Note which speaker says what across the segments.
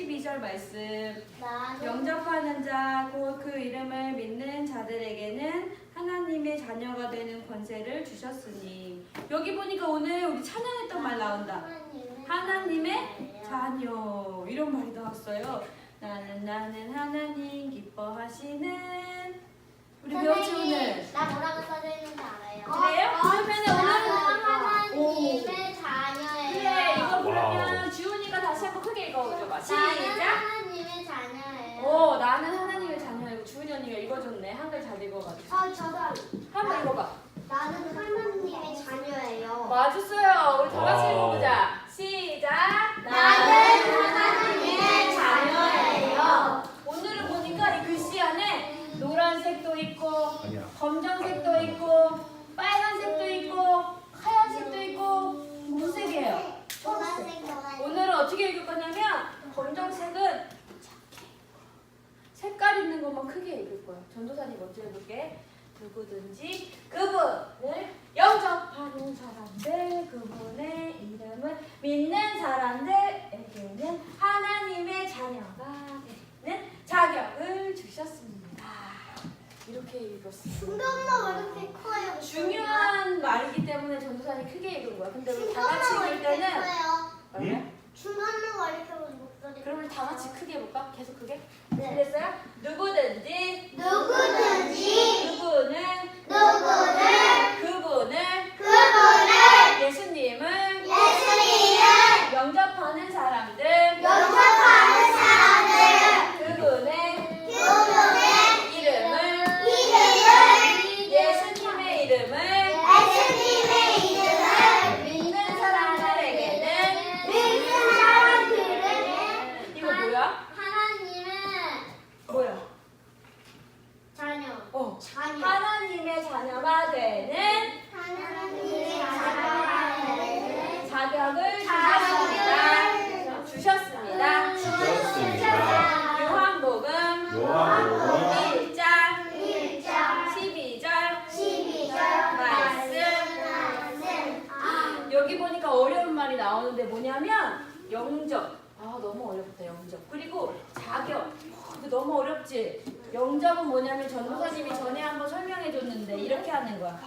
Speaker 1: 12절 말씀.
Speaker 2: 나는
Speaker 1: 영접하는 자, 곧 그 이름을 믿는 자들에게는 하나님의 자녀가 되는 권세를 주셨으니. 여기 보니까 오늘 우리 찬양했던 말 나온다. 하나님의 자녀. 이런 말이 나왔어요. 나는 나는 하나님 기뻐하시는. 우리 배웠지 오늘?
Speaker 2: 나 뭐라고 써져 있는지 알아요?
Speaker 1: 그래요? 그러면은
Speaker 2: 나는
Speaker 1: 오늘
Speaker 2: 하나님의 자녀예요.
Speaker 1: 그래 이거 그러면 주은이가 다시 한번 크게 읽어줘봐.
Speaker 2: 나는
Speaker 1: 시작.
Speaker 2: 하나님의 자녀예요.
Speaker 1: 오 나는 하나님의 자녀이고 주은이 언니가 읽어줬네. 한글 잘 읽어가지고.
Speaker 2: 어, 저도
Speaker 1: 한번 읽어봐.
Speaker 2: 나는 하나님의 자녀예요.
Speaker 1: 맞았어요. 우리 다 같이
Speaker 3: 와우.
Speaker 1: 읽어보자. 시작.
Speaker 2: 나는 하나님의 자녀예요.
Speaker 1: 오늘은 보니까 이 글씨 안에 노란색도 있고
Speaker 3: 아니야.
Speaker 1: 검정색도 있고 빨간색도 있고 하얀색도 있고 무슨 색이에요? 초록색.
Speaker 2: 보라색 노란색.
Speaker 1: 오늘은 어떻게 읽을 거냐면 검정색은 색깔 있는 것만 크게 읽을 거야. 전도사님 먼저 해볼게. 누구든지 그분을 영접하는 사람들 그분의 이름을 믿는 사람들에게는 하나님의 자녀가 되는 자격을 주셨습니다. 이렇게.
Speaker 2: 중간만 왜 이렇게 커요?
Speaker 1: 중요한 말이기 때문에 전도사님 크게 읽은 거야. 근데 우리 다 같이
Speaker 2: 중간만 왜
Speaker 1: 읽을
Speaker 2: 이렇게
Speaker 1: 때는
Speaker 2: 커요?
Speaker 1: 얼마야?
Speaker 2: 중간만 왜 이렇게 목소리
Speaker 1: 그러면 다 같이 크게 해볼까? 계속 크게?
Speaker 2: 네.
Speaker 1: 그랬어요? 누구든지
Speaker 2: 누구든지
Speaker 1: 누구 전도사님이 전에 한번 설명해 줬는데 이렇게 하는 거야.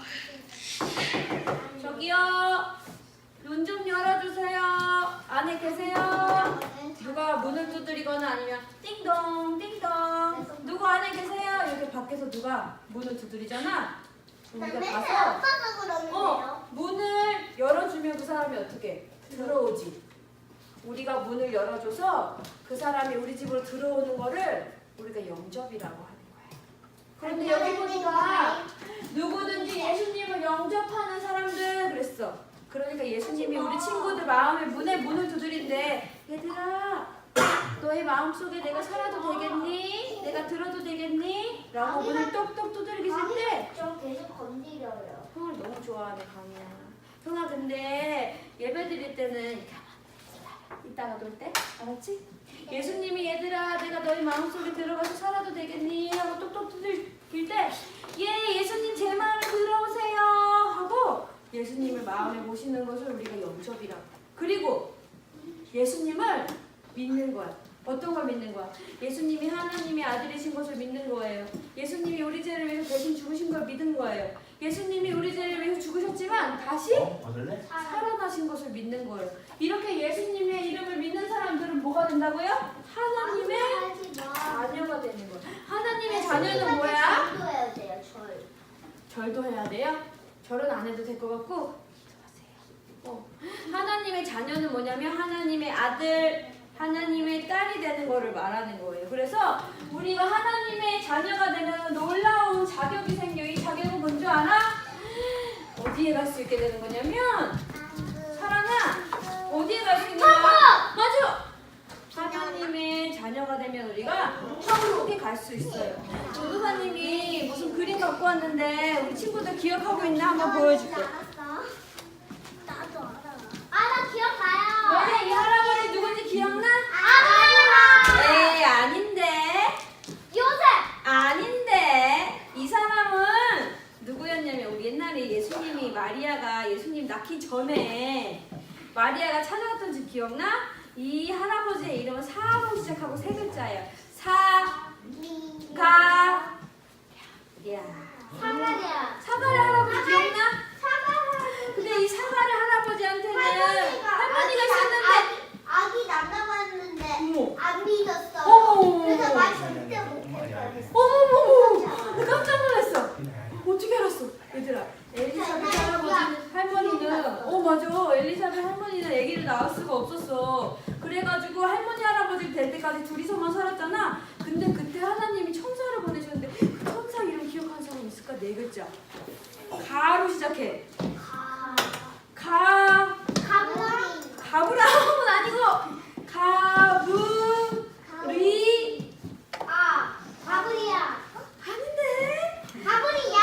Speaker 1: 저기요. 눈좀 열어주세요. 안에 계세요? 누가 문을 두드리거나 아니면 띵동 띵동 누구 안에 계세요? 이렇게 밖에서 누가 문을 두드리잖아. 우리가 가서
Speaker 2: 아빠가 그러는데요
Speaker 1: 어 문을 열어주면 그 사람이 어떻게 들어오지. 우리가 문을 열어줘서 그 사람이 우리 집으로 들어오는 거를 우리가 영접이라고. 그런데 여기 보니까 누구든지 예수님을 영접하는 사람들 그랬어. 그러니까 예수님이 우리 친구들 마음의 문에 문을 두드린대. 얘들아, 너의 마음 속에 내가 살아도 되겠니? 내가 들어도 되겠니? 라고 문을 똑똑 두드리기 쓸 때.
Speaker 2: 좀 계속 건드려요
Speaker 1: 형을 너무 좋아하네 강이야. 형아 근데 예배 드릴 때는. 이따가 놀 때, 알았지? 예수님이 얘들아 내가 너희 마음속에 들어가서 살아도 되겠니? 하고 똑똑 두들길 때, 예 예수님 제 마음에 들어오세요 하고 예수님을 마음에 모시는 것을 우리가 영접이라고. 그리고 예수님을 믿는 거야. 어떤 걸 믿는 거야? 예수님이 하나님의 아들이신 것을 믿는 거예요. 예수님이 우리 죄를 위해서 대신 죽으신 걸 믿는 거예요. 예수님이 우리 죄를 위해서 죽으셨지만 다시
Speaker 3: 어? 받을래?
Speaker 1: 살아나신 것을 믿는 거예요. 이렇게 예수님의 이름을 믿는 사람들은 뭐가 된다고요? 하나님의 자녀가 되는 거예요. 하나님의 자녀는 뭐야?
Speaker 2: 절도해야 돼요 절
Speaker 1: 절도 해야 돼요? 절은 안 해도 될 것 같고. 어. 하나님의 자녀는 뭐냐면 하나님의 아들, 하나님의 딸이 되는 거를 말하는 거예요. 그래서 우리가 하나님의 자녀가 되면 놀라운 자격이 생겨. 어디에 갈 수 있게 되는 거냐면 사랑아 어디에 갈 수 있는 거야? 맞아. 하나님의 자녀가 되면 우리가 천국에 갈 수 있어요. 조도사님이 무슨 그림 갖고 왔는데 우리 친구들 기억하고 있나 한번 보여줄게.
Speaker 2: 알았어 나도 알아 아나 기억나요
Speaker 1: 너네 이 할아버지 누군지 기억나?
Speaker 2: 아빠가
Speaker 1: 에이 아닌데
Speaker 2: 요셉
Speaker 1: 아닌데 이 사람은 누구였냐면 우리 옛날에 예수님이 마리아가 예수님 낳기 전에 마리아가 찾아왔던 집 기억나? 이 할아버지의 이름은 사로 시작하고 세 글자예요. 사, 가, 야.
Speaker 2: 사과야.
Speaker 1: 사가리 할아버지 기억나?
Speaker 2: 사과.
Speaker 1: 근데 이 사가리 할아버지한테는
Speaker 2: 할머니가
Speaker 1: 할머니가
Speaker 2: 아기
Speaker 1: 있었는데
Speaker 2: 아기 남자봤는데
Speaker 1: 어머.
Speaker 2: 안 믿었어.
Speaker 1: 어머.
Speaker 2: 그래서 말 절대 못할 거야.
Speaker 1: 어머머머 나 깜짝 놀랐어 어떻게 알았어 얘들아 엘리사벳 할아버지 할머니는 어 맞아. 엘리사벳 할머니는 아기를 낳을 수가 없었어. 그래가지고 할머니 할아버지 될 때까지 둘이서만 살았잖아. 근데 그때 하나님이 천사를 보내셨는데 그 천사 이름 기억하는 사람 있을까? 네 글자. 가로 시작해.
Speaker 2: 가.
Speaker 1: 가브라함은 아니고 가브리
Speaker 2: 아. 가부리야.
Speaker 1: 아닌데
Speaker 2: 가부리야.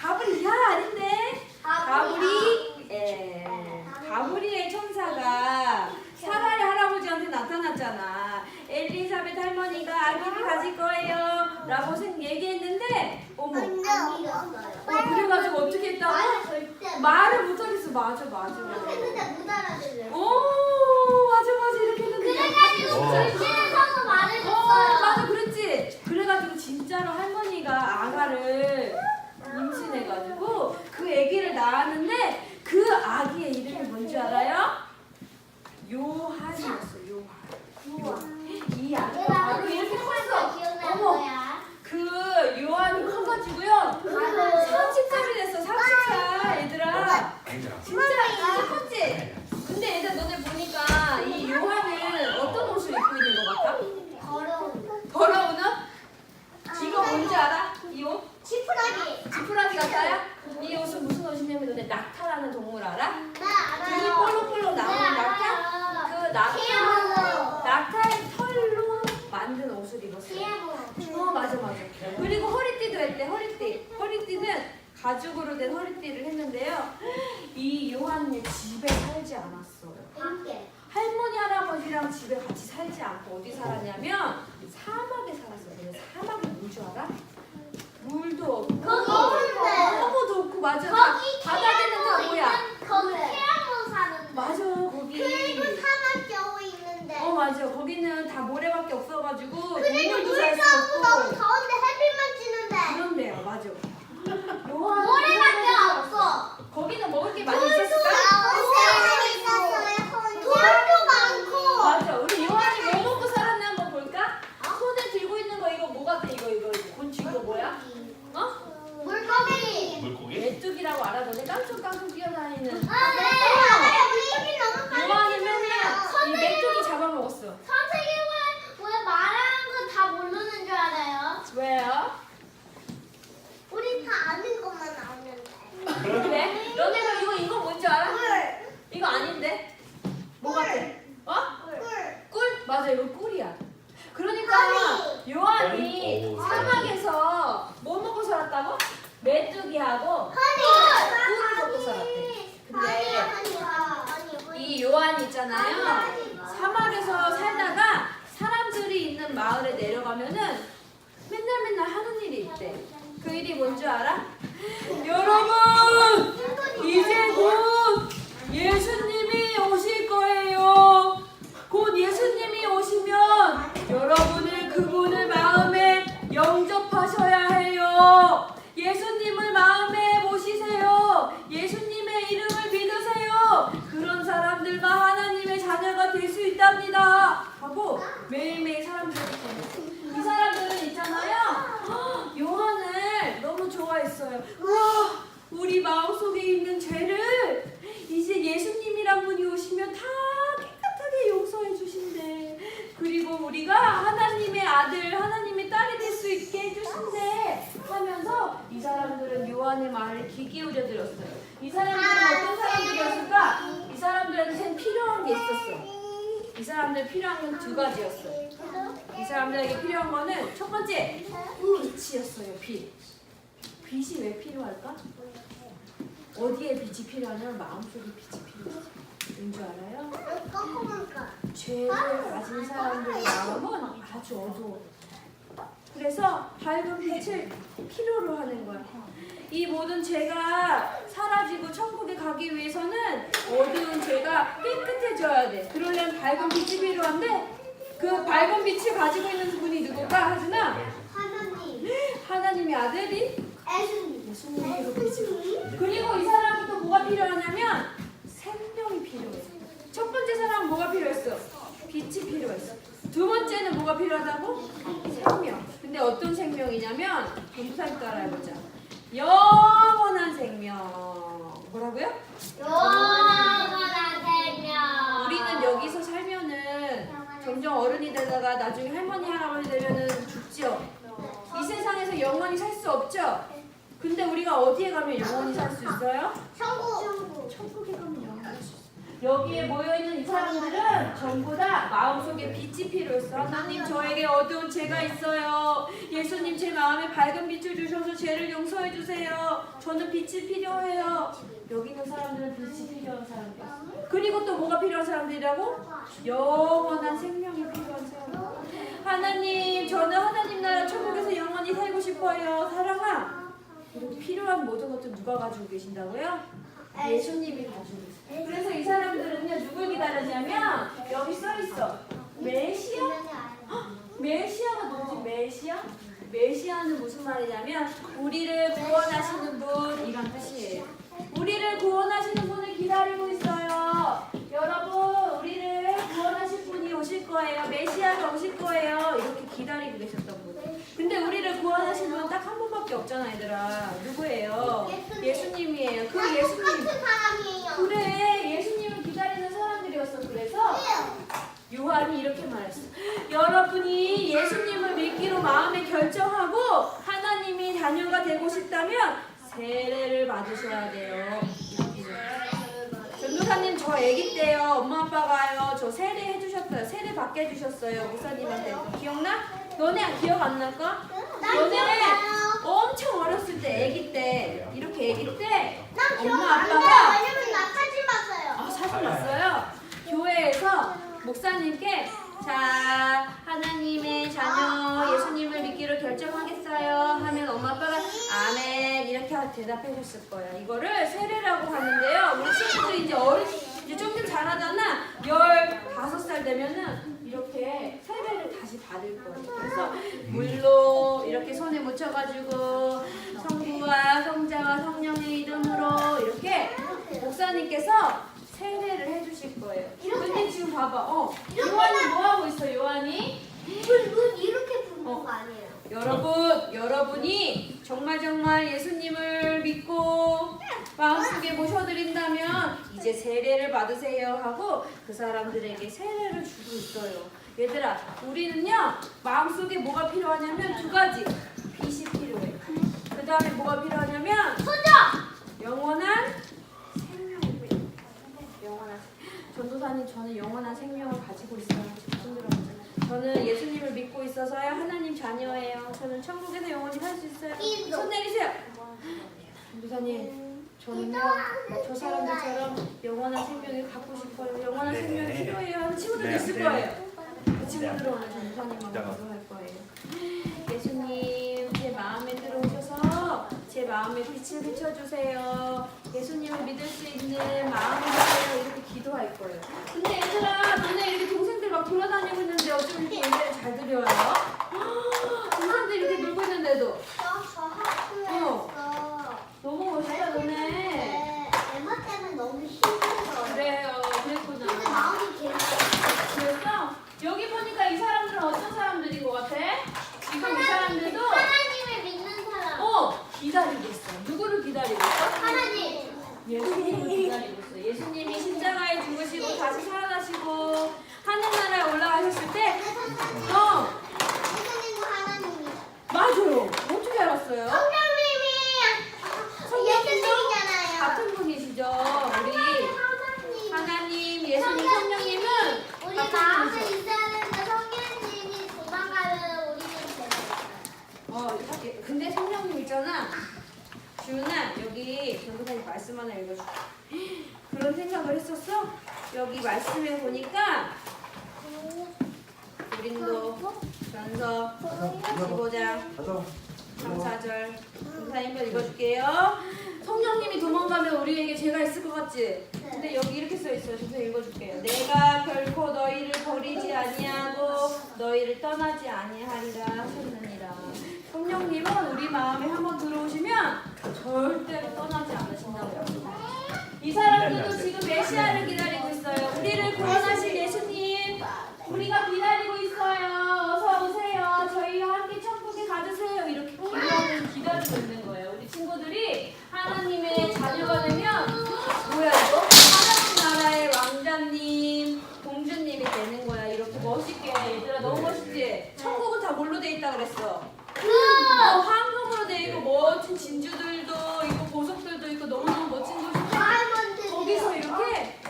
Speaker 1: 가브리야 아닌데 가브리 에 가브리의 천사가 사라의 할아버지한테 나타났잖아. 엘리사벳 할머니가 아기를 가질 거예요.라고 생 얘기했는데 어머.
Speaker 2: 어,
Speaker 1: 그래가지고 어떻게 했다고?
Speaker 2: 말을 못
Speaker 1: 말을 못하겠어. 맞아 맞아.
Speaker 2: 이렇게 했는데 못 알아들래.
Speaker 1: 오 맞아 맞아 이렇게 했는데
Speaker 2: 그래가지고
Speaker 3: 와.
Speaker 2: 절제를 하고
Speaker 1: 어
Speaker 2: 말해줬어요.
Speaker 1: 맞아 그랬지. 그래가지고 진짜로 할머니가 아가를 임신해가지고 그 아기를 낳았는데 그 아기의 이름이 뭔지 알아요? 요한이었어 요한. 요한. 이 아기가 바로 이렇게 컸어.
Speaker 2: 기억날
Speaker 1: 어머
Speaker 2: 거야.
Speaker 1: 그 요한이 커가지고요. 30살이 됐어 30살 얘들아. 진짜 진짜 컸지. 근데 얘들 너네 보니까 이 요한은 어떤 옷을 입고 있는 것 같아?
Speaker 2: 더러운.
Speaker 1: 더러운 옷? 이거 뭔지 알아? 이 옷?
Speaker 2: 지푸라기.
Speaker 1: 지푸라기 같아요? 이 옷은 무슨 옷이냐면 너네 낙타라는 동물 알아?
Speaker 2: 나 알아요.
Speaker 1: 등이 볼록볼록 나오는
Speaker 2: 네,
Speaker 1: 낙타?
Speaker 2: 알아요.
Speaker 1: 그 낙타
Speaker 2: 티아모.
Speaker 1: 낙타의 털로 만든 옷을 입었어요.
Speaker 2: 티아모.
Speaker 1: 어 맞아 맞아. 그리고 허리띠도 했대 허리띠. 허리띠는 가죽으로 된 허리띠를 했는데요. 이 요한은 집에 살지 않았어요.
Speaker 2: 밖에.
Speaker 1: 할머니 할아버지랑 집에 같이 살지 않고 어디 살았냐면 사막에 살았어요. 근데 사막이 뭔줄 알아? 물도 없고
Speaker 2: 거기 있는데.
Speaker 1: 아무도 없고 맞아. 다
Speaker 2: 거기
Speaker 1: 바다에는 다 뭐야?
Speaker 2: 있는 거기 티아모 사는데.
Speaker 1: 맞아 거기.
Speaker 2: 그리고 사막 겨우 있는데.
Speaker 1: 어 맞아 거기는 다 모래밖에 없어가지고
Speaker 2: 그리고
Speaker 1: 동물도
Speaker 2: 물도
Speaker 1: 살수
Speaker 2: 없고 너무
Speaker 1: 없고
Speaker 2: 더운데 햇빛만 찌는데.
Speaker 1: 그런데요 맞아. 요한
Speaker 2: 모래밖에 없어.
Speaker 1: 거기는 먹을 게 많이
Speaker 2: 돌도
Speaker 1: 있었을까?
Speaker 2: 많고. 돌도 많고.
Speaker 1: 맞아. 우리 요한이 뭐 먹고 살았나 한번 볼까? 손에 들고 있는 거 이거 뭐 같아? 이거 이거 이거 곤충 이거 뭐야? 어?
Speaker 2: 물고기.
Speaker 3: 물고기?
Speaker 1: 메뚜기라고 알아? 너네 깡총깡총 뛰어다니는
Speaker 2: 아, 네. 알아요. 물고기 너무 빨리
Speaker 1: 요한이
Speaker 2: 뛰어요.
Speaker 1: 맨날 이 메뚜기 잡아먹었어.
Speaker 2: 선생님은 왜 말하는 거 다 모르는 줄 알아요?
Speaker 1: 왜요?
Speaker 2: 우리 다 아는 것만 나오는데.
Speaker 1: 그래? 너네가 이거 이거 뭔지 알아?
Speaker 2: 꿀.
Speaker 1: 이거 아닌데? 뭐 같아? 어?
Speaker 2: 꿀.
Speaker 1: 꿀? 맞아 이거 꿀이야. 그러니까
Speaker 2: 허니.
Speaker 1: 요한이
Speaker 3: 오,
Speaker 1: 사막에서 뭐 먹고 살았다고? 메뚜기하고
Speaker 2: 허니.
Speaker 1: 꿀을 먹고 살았대. 근데
Speaker 2: 허니, 허니, 허니.
Speaker 1: 이 요한 있잖아요. 사막에서 살다가 사람들이 있는 마을에 내려가면은 맨날 맨날 하는 일이 있대. 그 일이 뭔지 알아? 여러분! 이제 곧 예수님이 오실 거예요. 곧 예수님이 오시면 여러분을 그분을 마음에 영접하셔야 해요. 예수님을 마음에 모시세요. 예수님의 이름을 믿으세요. 그런 사람들만 하나님의 자녀가 될 수 있답니다. 하고 매일매일 사람들이 이 사람들은 있잖아요. 헉, 요한을 너무 좋아했어요. 와, 우리 마음속에 있는 죄를 이제 예수님이란 분이 오시면 다 깨끗하게 용서해 주신대. 그리고 우리가 하나님의 아들, 하나님의 딸이 될 수 있게 해주신대. 하면서 이 요한의 말을 귀 기울여 들었어요. 이 사람들은 어떤 사람들이었을까? 이 사람들한테는 필요한 게 있었어. 이 사람들 필요한 건 두 가지였어요. 이 사람들에게 필요한 거는 첫 번째 빛이었어요. 빛. 빛이 왜 필요할까? 어디에 빛이 필요하냐면 마음속에 빛이 필요해. 왠줄 알아요? 죄를 가진 사람들의 마음은 아주 어두워. 그래서 밝은 빛을 필요로 하는 거야. 이 모든 죄가 사라지고 천국에 가기 위해서는 어두운 죄가 깨끗해져야 돼. 그러려면 밝은 빛이 필요한데 그 밝은 빛을 가지고 있는 분이 누굴까? 하준아
Speaker 2: 하나님,
Speaker 1: 하나님의 아들이
Speaker 2: 예수님,
Speaker 1: 예수님이 그 빛이 그리고 이 사람은 또 뭐가 필요하냐면 생명이 필요해. 첫 번째 사람은 뭐가 필요했어? 빛이 필요했어. 두 번째는 뭐가 필요하다고? 생명. 근데 어떤 생명이냐면 전부 사님 따라 해보자. 영원한 생명. 뭐라고요?
Speaker 2: 영원한 생명.
Speaker 1: 우리는 여기서 살면은 점점 어른이 되다가 나중에 할머니 할아버지 되면은 죽지요. 이 세상에서 영원히 살 수 없죠. 근데 우리가 어디에 가면 영원히 살 수 있어요?
Speaker 2: 천국.
Speaker 1: 천국에 가면. 여기에 모여있는 이 사람들은 전부 다 마음속에 빛이 필요했어. 하나님 저에게 어두운 죄가 있어요. 예수님 제 마음에 밝은 빛을 주셔서 죄를 용서해 주세요. 저는 빛이 필요해요. 여기 있는 사람들은 빛이 필요한 사람들. 그리고 또 뭐가 필요한 사람들이라고? 영원한 생명이 필요한 사람. 하나님 저는 하나님 나라 천국에서 영원히 살고 싶어요. 사랑아. 그리고 필요한 모든 것들 누가 가지고 계신다고요? 예수님이 가지고 있어요. 그래서 이 사람들은요 누굴 기다렸냐면 여기 써 있어. 메시아? 메시아가 누구지? 메시아? 메시아는 무슨 말이냐면 우리를 구원하시는 분이란 뜻이에요. 우리를 구원하시는 분을 기다리고 있어요. 여러분, 우리를 구원하실 분이 오실 거예요. 메시아가 오실 거예요. 이렇게 기다리고 계셨던 분. 근데 우리를 구원하신 분은 딱한 분밖에 없잖아, 얘들아. 누구예요? 예수님이에요. 그 예수님.
Speaker 2: 같은 사람이에요.
Speaker 1: 그래, 예수님을 기다리는 사람들이었어. 그래서 요한이 이렇게 말했어. 여러분이 예수님을 믿기로 마음에 결정하고 하나님이 자녀가 되고 싶다면 세례를 받으셔야 돼요. 전도사님 저 아기 때요 엄마 아빠가요 저 세례 해주셨어요 세례 받게 해주셨어요 목사님한테 기억나? 너네 기억 안 날까?
Speaker 2: 난
Speaker 1: 너네
Speaker 2: 기억나요.
Speaker 1: 엄청 어렸을 때 아기 때 이렇게 아기
Speaker 2: 때난 기억
Speaker 1: 엄마
Speaker 2: 안 나요.
Speaker 1: 아빠가
Speaker 2: 왜냐면 나 사진 봤어요.
Speaker 1: 아, 사진 봤어요? 교회에서 목사님께 자 하나님의 자녀 예수님을 믿기로 결정하겠어요 하면 엄마 아빠가 아멘 이렇게 대답해 줬을 거예요. 이거를 세례라고 하는데요. 우리 친구들이 이제 어른 이제 좀좀 자라잖아. 15살 되면은 이렇게 세례를 다시 받을 거예요. 그래서 물로 이렇게 손에 묻혀 가지고 성부와 성자와 성령의 이름으로 이렇게 목사님께서 세례를 해 주실 거예요. 지금 봐봐, 어, 요한이 뭐 하고 있어, 요한이?
Speaker 2: 눈, 눈 이렇게 부는
Speaker 1: 어.
Speaker 2: 거 아니에요?
Speaker 1: 여러분, 여러분이 정말 정말 예수님을 믿고 마음속에 모셔드린다면 이제 세례를 받으세요 하고 그 사람들에게 세례를 주고 있어요. 얘들아, 우리는요 마음속에 뭐가 필요하냐면 두 가지 빛이 필요해. 그 다음에 뭐가 필요하냐면
Speaker 2: 소자.
Speaker 1: 영원한 생명이 필요해. 영원한 생- 전도사님 저는 영원한 생명을 가지고 있어요. 저는 예수님을 믿고 있어서요 하나님 자녀예요. 저는 천국에서 영원히 살 수 있어요. 손 내리세요. 전도사님 저는요 저 사람들처럼 영원한 생명을 갖고 싶어요. 영원한
Speaker 3: 네.
Speaker 1: 생명이 필요해요. 하는 친구들도
Speaker 3: 네,
Speaker 1: 있을
Speaker 3: 네.
Speaker 1: 거예요. 그 친구들은 오늘 전도사님하고 빛을 비춰주세요. 예수님을 믿을 수 있는 마음을 주세요. 이렇게 기도할 거예요. 근데 얘들아 너네 이렇게 동생들 막 돌아다니고 있는데 어쩜 이렇게 예배를 잘 드려요? 동생들 이렇게 놀고 있는데도
Speaker 2: 저저 학교에서
Speaker 1: 너무 멋있다 너네.
Speaker 2: 네, 엠마 때문에 너무 힘들어요.
Speaker 1: 그래요
Speaker 2: 근데
Speaker 1: 그랬구나.
Speaker 2: 마음이 계속
Speaker 1: 그래서 여기 보니까 이 사람들은 어떤 사람들인 것 같아? 지금 이 사람들도
Speaker 2: 하나님을 믿는 사람.
Speaker 1: 어 기다리고 있어. 누구를 기다리고 있어?
Speaker 2: 하나님.
Speaker 1: 예수님을 기다리고 있어. 예수님이 십자가에 죽으시고 다시 살아나시고 하늘나라에 올라가셨을 때, 어
Speaker 2: 예수님은 하나님이.
Speaker 1: 맞아요. 어떻게 알았어요?
Speaker 2: 성령님이 예수님이잖아요.
Speaker 1: 같은 분이시죠. 우리
Speaker 2: 하나님.
Speaker 1: 하나님, 예수님, 성령님은
Speaker 2: 우리
Speaker 1: 같은
Speaker 2: 마음에
Speaker 1: 분이셔.
Speaker 2: 있어야 되는데 성령님이 도망가면 우리는 되는
Speaker 1: 어, 이렇게. 근데 성령님 있잖아. 주은아, 여기 전도사님 말씀 하나 읽어줄게. 그런 생각을 했었어? 여기 말씀에 보니까 고린도 전서 15장
Speaker 3: 가자.
Speaker 1: 감사절. 감사인별 읽어줄게요. 성령님이 도망가면 우리에게 죄가 있을 것 같지? 근데 여기 이렇게 써 있어요. 저 읽어줄게요. 내가 결코 너희를 버리지 아니하고 너희를 떠나지 아니하리라 하셨느니라. 성령님은 우리 마음에 한번 들어오시면 절대로 떠나지 않으신다고 합니다. 이 사람들도 지금 메시아를 기다리고 있어요. 우리를 구원하실 예수님, 우리가 기다리고 있어요. 어서 오세요. 저희와 함께 가주세요. 이렇게 기다리고 있는 거예요. 우리 친구들이 하나님의 자녀가 되면 뭐야 이거? 하나님 나라의 왕자님, 공주님이 되는 거야. 이렇게 멋있게 얘들아 너무 멋있지? 천국은 다 뭘로 돼 있다 그랬어? 어, 황금으로 돼 있고 멋진 진주들도 있고 보석들도 있고 너무너무 멋진 곳인데 거기서 이렇게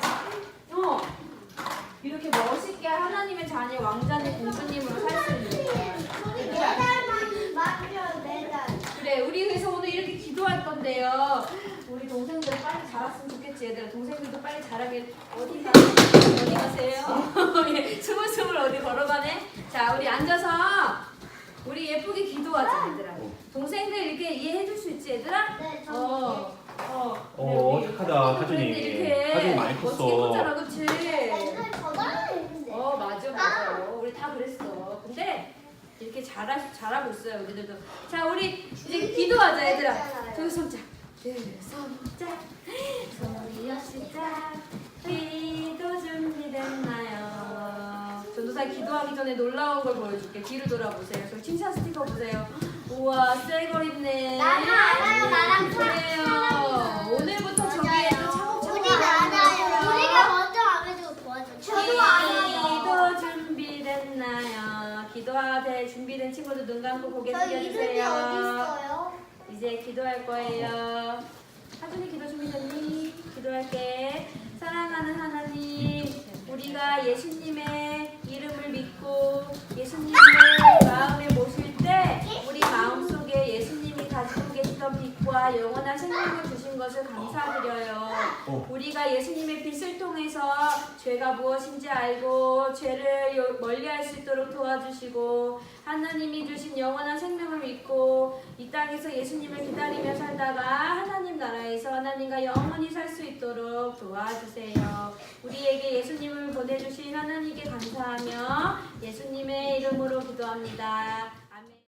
Speaker 1: 어 이렇게 멋있게 하나님의 자녀 왕자님 공주님으로 살 수 있는 거야. 그래 우리 그래서 오늘 이렇게 기도할 건데요. 우리 동생들 빨리 좋겠지 얘들아. 동생들도 빨리 자라게 어디 가 어디 가세요? 예, 스물스물 어디 걸어가네. 자 우리 앉아서 우리 예쁘게 기도하자 얘들아. 동생들 이렇게 이해해 줄 수 있지 얘들아? 어. 어.
Speaker 3: 어,
Speaker 1: 그래, 우리
Speaker 3: 착하다,
Speaker 1: 동생들
Speaker 3: 하준이.
Speaker 1: 이렇게
Speaker 3: 하준이 많이 컸어.
Speaker 1: 멋지게 컸잖아, 그치? 어 맞아 맞아 우리 다 그랬어 근데 이렇게 잘하, 잘하고 있어요 우리들도 자 우리 이제 기도하자 얘들아 두 손짝 두 손짝 소리여 시작. 기도 준비됐나요? 전도사 기도하기 전에 놀라운 걸 보여줄게. 뒤로 돌아보세요. 저 칭찬 스티커 보세요. 우와 새걸 입네.
Speaker 2: 나는 알아요. 나랑
Speaker 1: 그래요. 오늘부터 저기에 또 차곡차곡
Speaker 2: 우리 알아요. 우리가 먼저 와가지고 도와줘.
Speaker 1: 기도 준비됐나요? 기도하되 준비된 친구들 눈 감고 고개
Speaker 2: 저 이름이
Speaker 1: 숙여주세요.
Speaker 2: 있어요?
Speaker 1: 이제 기도할 거예요. 하준이 기도 준비됐니? 기도할게. 사랑하는 하나님, 우리가 예수님의 이름을 믿고
Speaker 3: 어.
Speaker 1: 우리가 예수님의 빛을 통해서 죄가 무엇인지 알고 죄를 요- 멀리할 수 있도록 도와주시고 하나님이 주신 영원한 생명을 믿고 이 땅에서 예수님을 기다리며 살다가 하나님 나라에서 하나님과 영원히 살 수 있도록 도와주세요. 우리에게 예수님을 보내주신 하나님께 감사하며 예수님의 이름으로 기도합니다.